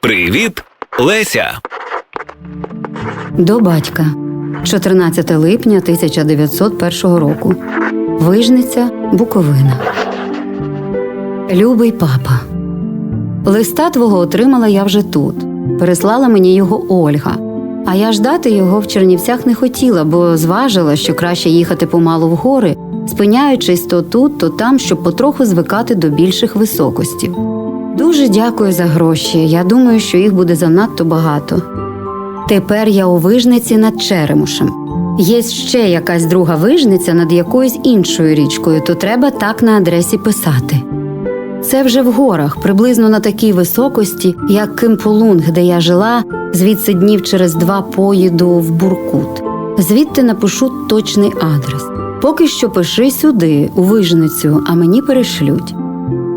Привіт, Леся. До батька 14 липня 1901 року. Вижниця Буковина. Любий папа. Листа твого отримала я вже тут. Переслала мені його Ольга. А я ждати його в Чернівцях не хотіла, бо зважила, що краще їхати помалу в гори, спиняючись то тут, то там, щоб потроху звикати до більших високостів. Дуже дякую за гроші. Я думаю, що їх буде занадто багато. Тепер я у вижниці над Черемушем. Є ще якась друга вижниця над якоюсь іншою річкою, то треба так на адресі писати. Це вже в горах, приблизно на такій високості, як Кимполунг, де я жила, звідси днів через два поїду в Буркут. Звідти напишу точний адрес. Поки що пиши сюди, у вижницю, а мені перешлють.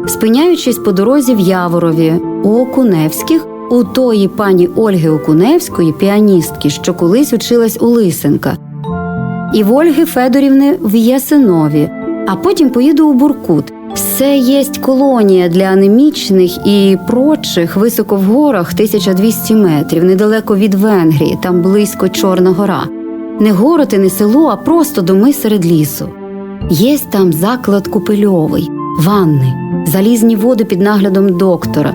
Спиняючись по дорозі в Яворові, у Окуневських, у тої пані Ольги Окуневської, піаністки, що колись училась у Лисенка, і в Ольги Федорівни в Ясинові, а потім поїду у Буркут. Все єсть колонія для анемічних і прочих високо в горах 1200 метрів, недалеко від Венгрії, там близько Чорна гора. Не город і не село, а просто доми серед лісу. Єсть там заклад купельовий, ванни, залізні води під наглядом доктора.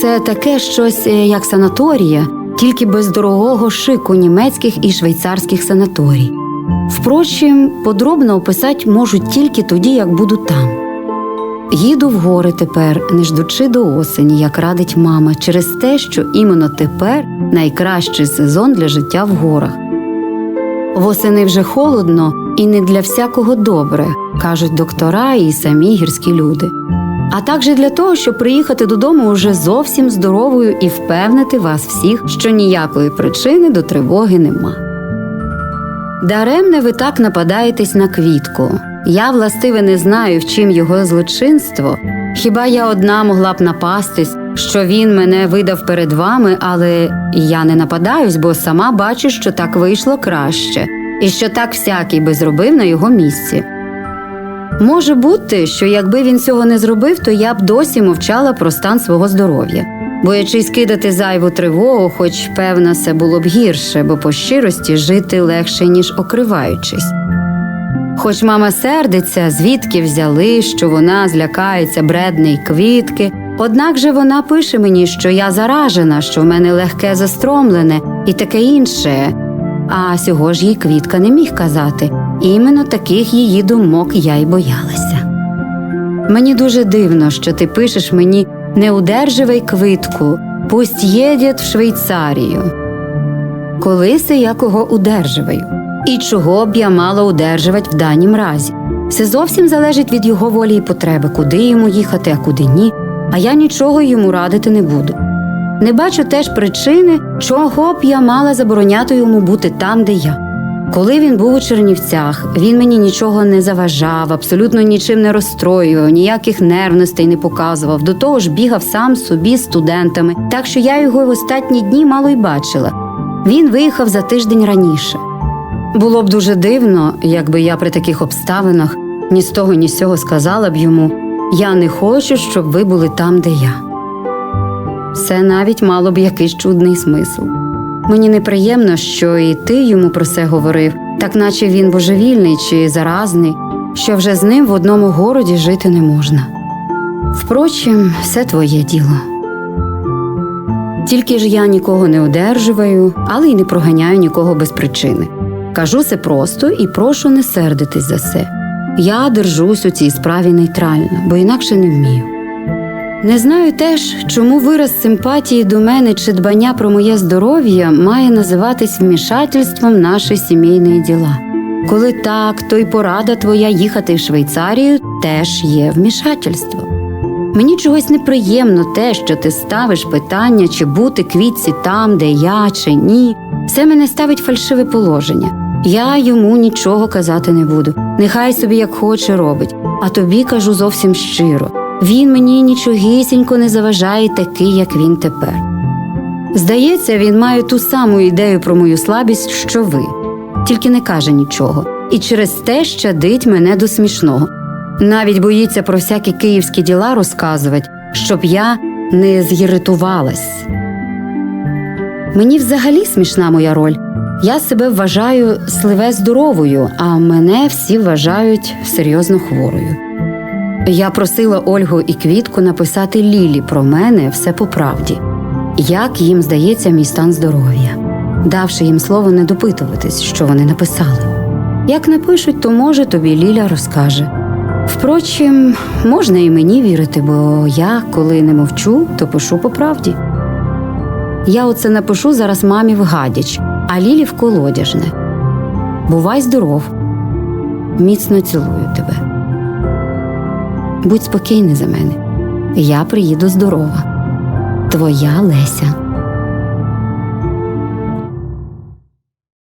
Це таке щось е, як санаторія, тільки без дорогого шику німецьких і швейцарських санаторій. Впрочем, подробно описати можу тільки тоді, як буду там. Їду в гори тепер, не ждучи до осені, як радить мама, через те, що іменно тепер найкращий сезон для життя в горах. Восени вже холодно і не для всякого добре, кажуть доктора і самі гірські люди. А також для того, щоб приїхати додому уже зовсім здоровою і впевнити вас всіх, що ніякої причини до тривоги нема. Даремне ви так нападаєтесь на квітку. Я, властиве, не знаю, в чим його злочинство. Хіба я одна могла б напастись, що він мене видав перед вами, але я не нападаюсь, бо сама бачу, що так вийшло краще, і що так всякий би зробив на його місці. Може бути, що якби він цього не зробив, то я б досі мовчала про стан свого здоров'я, боячись кидати зайву тривогу, хоч певно, це було б гірше, бо по щирості жити легше, ніж окриваючись. Хоч мама сердиться, звідки взяли, що вона злякається бредний квітки, однак же вона пише мені, що я заражена, що в мене легке застромлене і таке інше. А сього ж їй квітка не міг казати. Іменно таких її думок я й боялася. Мені дуже дивно, що ти пишеш мені не удерживай квитку, пусть їдять в Швейцарію. Колись я кого удерживаю, і чого б я мала удержувати в данім разі. Все зовсім залежить від його волі і потреби, куди йому їхати, а куди ні, а я нічого йому радити не буду. Не бачу теж причини, чого б я мала забороняти йому бути там, де я. Коли він був у Чернівцях, він мені нічого не заважав, абсолютно нічим не розстроював, ніяких нервностей не показував. До того ж бігав сам собі з студентами, так що я його в останні дні мало й бачила. Він виїхав за тиждень раніше. Було б дуже дивно, якби я при таких обставинах ні з того, ні з цього сказала б йому я не хочу, щоб ви були там, де я. Це навіть мало б якийсь чудний смисл. Мені неприємно, що і ти йому про це говорив, так наче він божевільний чи заразний, що вже з ним в одному городі жити не можна. Впрочем, все твоє діло. Тільки ж я нікого не одержуваю, але й не проганяю нікого без причини. Кажу це просто і прошу не сердитись за це. Я держусь у цій справі нейтрально, бо інакше не вмію. Не знаю теж, чому вираз симпатії до мене чи дбання про моє здоров'я має називатись вмішательством наші сімейні діла. Коли так, то й порада твоя їхати в Швейцарію теж є вмішательство. Мені чогось неприємно те, що ти ставиш питання, чи бути квітці там, де я, чи ні. Все мене ставить фальшиве положення. Я йому нічого казати не буду. Нехай собі як хоче робить, а тобі кажу зовсім щиро. Він мені нічогісінько не заважає такий, як він тепер. Здається, він має ту саму ідею про мою слабість, що ви, тільки не каже нічого, і через те щадить мене до смішного. Навіть боїться про всякі київські діла розказувати, щоб я не з'єритувалась. Мені взагалі смішна моя роль. Я себе вважаю сливе здоровою, а мене всі вважають серйозно хворою. Я просила Ольгу і Квітку написати Лілі про мене все по правді, як їм здається мій стан здоров'я, давши їм слово не допитуватись, що вони написали. Як напишуть, то може тобі Ліля розкаже. Впрочем, можна і мені вірити, бо я, коли не мовчу, то пишу по правді. Я оце напишу зараз мамі в гадяч, а Лілі в колодяжне. Бувай здоров, міцно цілую тебе. Будь спокійний за мене. Я приїду здорова. Твоя Леся.